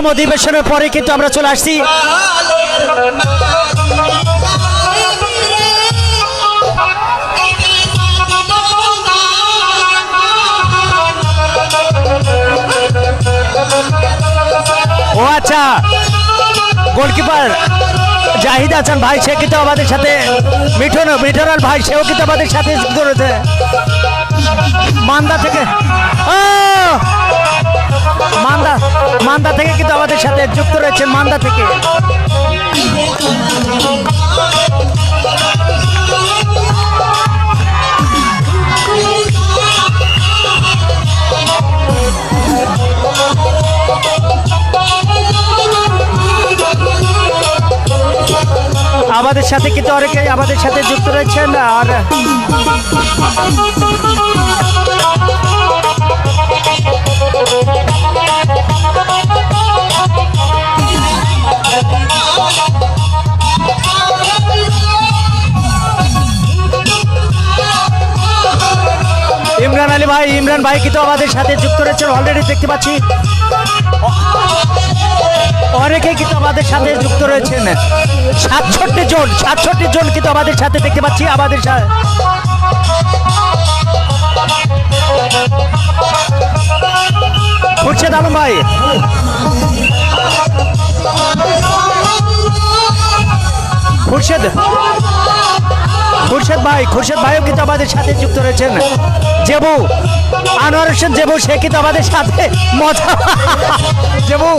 প্রথম অধিবেশনের পরে কিন্তু আমরা চলে আসছি। ও আচ্ছা গোলকিপার জাহিদ হাসান ভাই, সে কিন্তু আমাদের সাথে, মিঠুন মিঠুনাল ভাই, সেও কিন্তু আমাদের সাথে মান্দা থেকে মান্দা থেকে কিন্তু আমাদের সাথে যুক্ত রয়েছে মান্দা থেকে। আমাদের সাথে কিন্তু অনেকেই আমাদের সাথে যুক্ত রয়েছেন, আর ভাই, ইমরান ভাই কিন্তু আমাদের সাথে যুক্ত রয়েছেন অলরেডি দেখতে পাচ্ছি। অনেকেই কিন্তু আমাদের সাথে যুক্ত রয়েছেন। সাতষট্টি জন সাতষট্টি জন কিন্তু আমাদের সাথে দেখতে পাচ্ছি, আমাদের সাথে খুরশেদ আলম ভাই। খুরশেদ খুরশেদ ভাই, খুরশেদ ভাইও কিন্তু আমাদের সাথে যুক্ত রয়েছেন। জেবু, আনোয়ার হোসেন জেবু, সে কিন্তু আমাদের সাথে মজা। জেবু।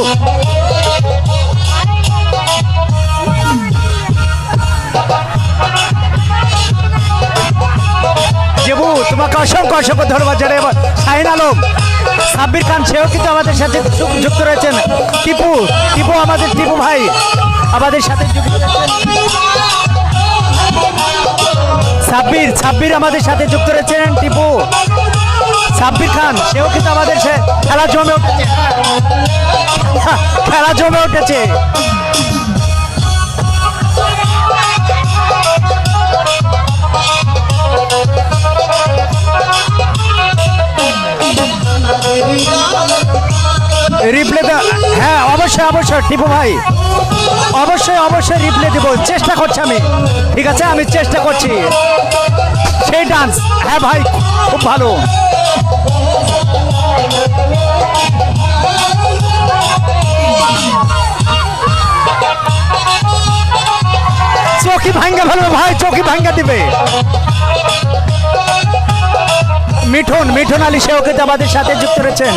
জেবু, তোমাকে অসংখ্য অসংখ্য ধন্যবাদ জানাই। এবার শাহিন আলম, সাব্বির খান, সেও কিন্তু আমাদের সাথে যুক্ত রয়েছেন। টিপু টিপু আমাদের টিপু ভাই, আমাদের সাথে যুক্ত রয়েছেন। সাব্বির ছাব্বির আমাদের সাথে যুক্ত রয়েছেন টিপু। সাব্বির খান, সেও কিন্তু আমাদের খেলা জমে উঠেছে। খেলা জমে উঠেছে। রিপ্লে হ্যাঁ অবশ্যই অবশ্যই, টিপু ভাই। অবশ্যই অবশ্যই রিপ্লে দেবো। চেষ্টা করছি আমি। ঠিক আছে, আমি চেষ্টা করছি। সেই ডান্স হ্যাঁ ভাই, খুব ভালো। চৌকি ভাঙ্গা ভালো, ভাই চৌকি ভাঙ্গা দিবে। মিঠুন মিঠুন আলী সেও কিন্তু আমাদের সাথে যুক্ত রয়েছেন।